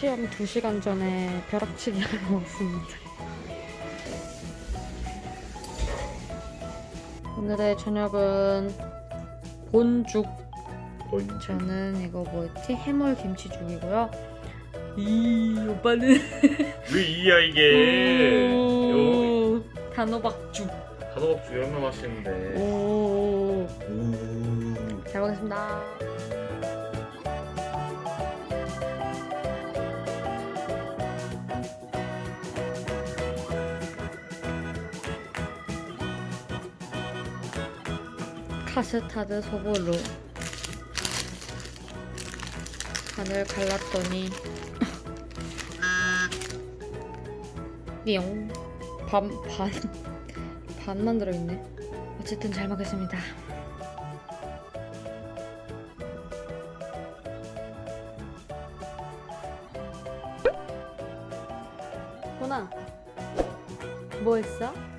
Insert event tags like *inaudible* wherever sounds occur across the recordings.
시험 2시간 전에 벼락치기 하러 왔습니다. 오늘의 저녁은 본죽. 저는 이거 뭐였지? 해물 김치죽이고요. 이 오빠는 왜 이야 이게? 요 오, 단호박죽. 단호박죽 얼마나 맛있는데. 오, 오. 잘 먹겠습니다. 카스타드 소보루 간을 갈랐더니 *laughs* 띠용. 반, 반, *laughs* 반만 들어있네. 어쨌든 잘 먹겠습니다. 호나 뭐 했어?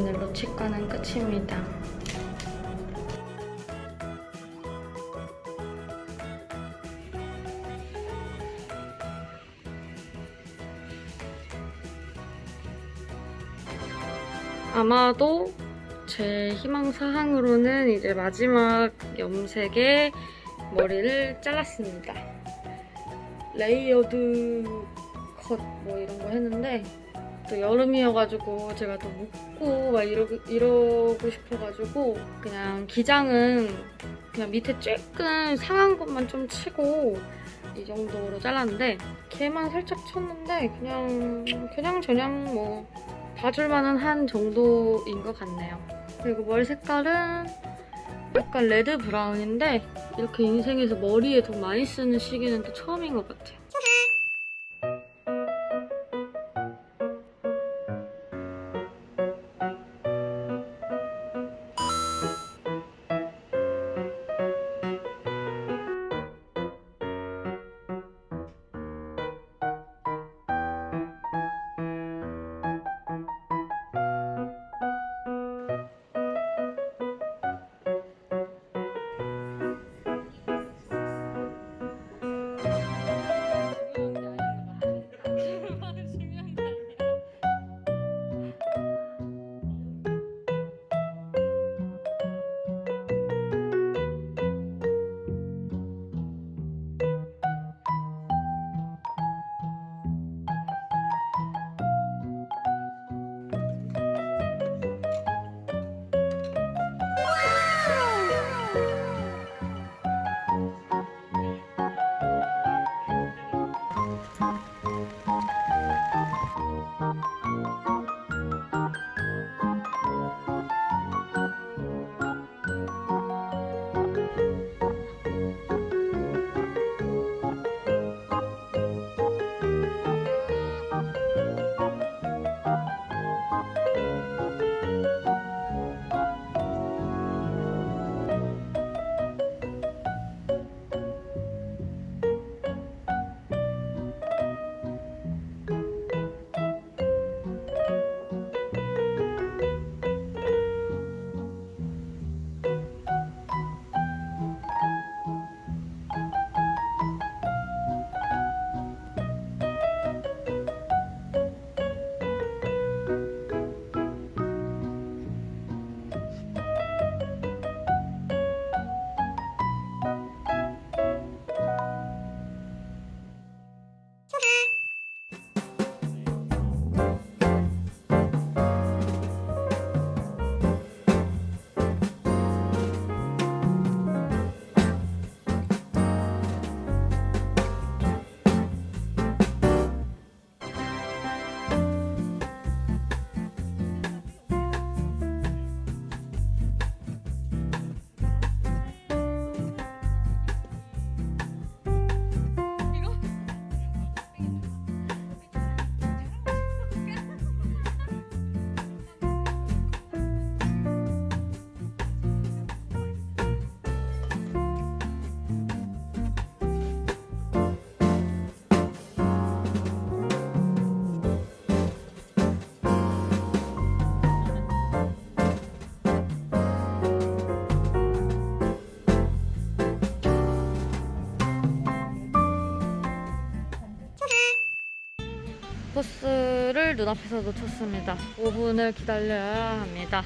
오늘로 치과는 끝입니다. 아마도 제 희망 사항으로는 이제 마지막 염색에 머리를 잘랐습니다. 레이어드 컷 뭐 이런 거 했는데 또 여름이어가지고 제가 또 묻고 막 이러, 이러고 싶어가지고 그냥 기장은 그냥 밑에 조금 상한 것만 좀 치고 이 정도로 잘랐는데 걔만 살짝 쳤는데 그냥 그냥 저냥 뭐 봐줄만은 한 정도인 것 같네요. 그리고 머리 색깔은 약간 레드 브라운인데 이렇게 인생에서 머리에 더 많이 쓰는 시기는 또 처음인 것 같아요. 눈앞에서 놓쳤습니다. 5분을 기다려야 합니다.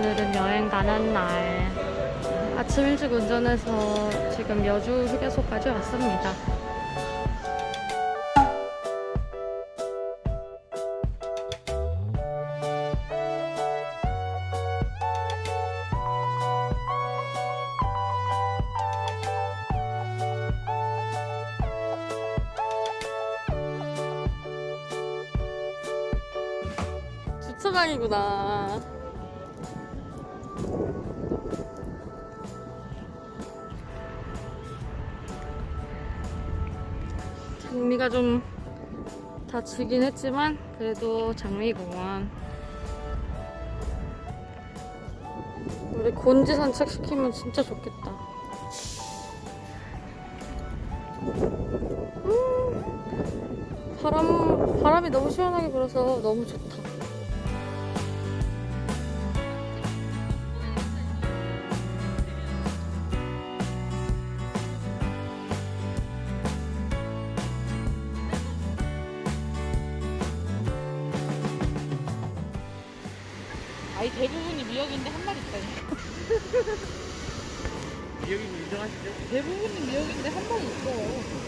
오늘은 여행 가는 날. 아침 일찍 운전해서 지금 여주 휴게소까지 왔습니다. 주차장이구나. 장미가 좀다 지긴 했지만 그래도 장미공원. 우리 곤지 산책 시키면 진짜 좋겠다. 음, 바람, 바람이 너무 시원하게 불어서 너무 좋다 대부분이 미역인데 한 마리 있다니까. 미역이고 인정하시죠? 대부분이 미역인데 한 마리 있어.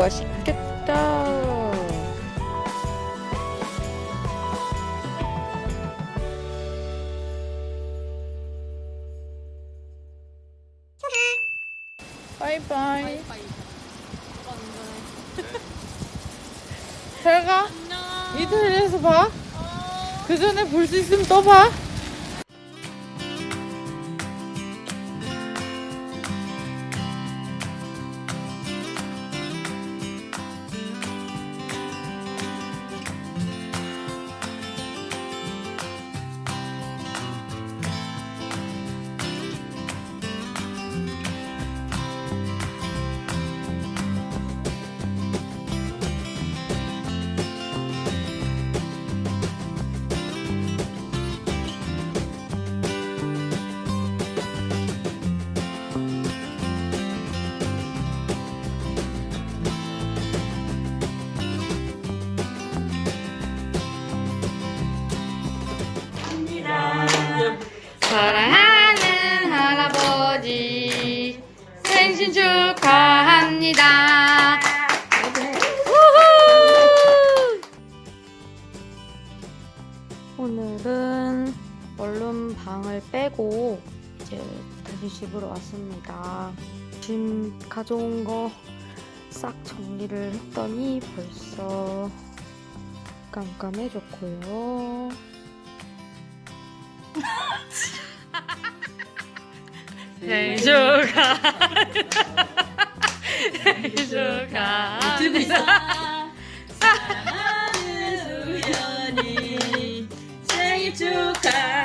맛있겠다 바이바이. 잘가. 이태리에서 봐. 그 전에 볼 수 있으면 또 봐. 생신 축하합니다. 우후! 오늘은 원룸 방을 빼고 이제 다시 집으로 왔습니다. 짐 가져온 거 싹 정리를 했더니 벌써 깜깜해졌고요. *laughs* *laughs* 생일 축하. 생일 축하합니다. 사랑하는 수연이 생일 축하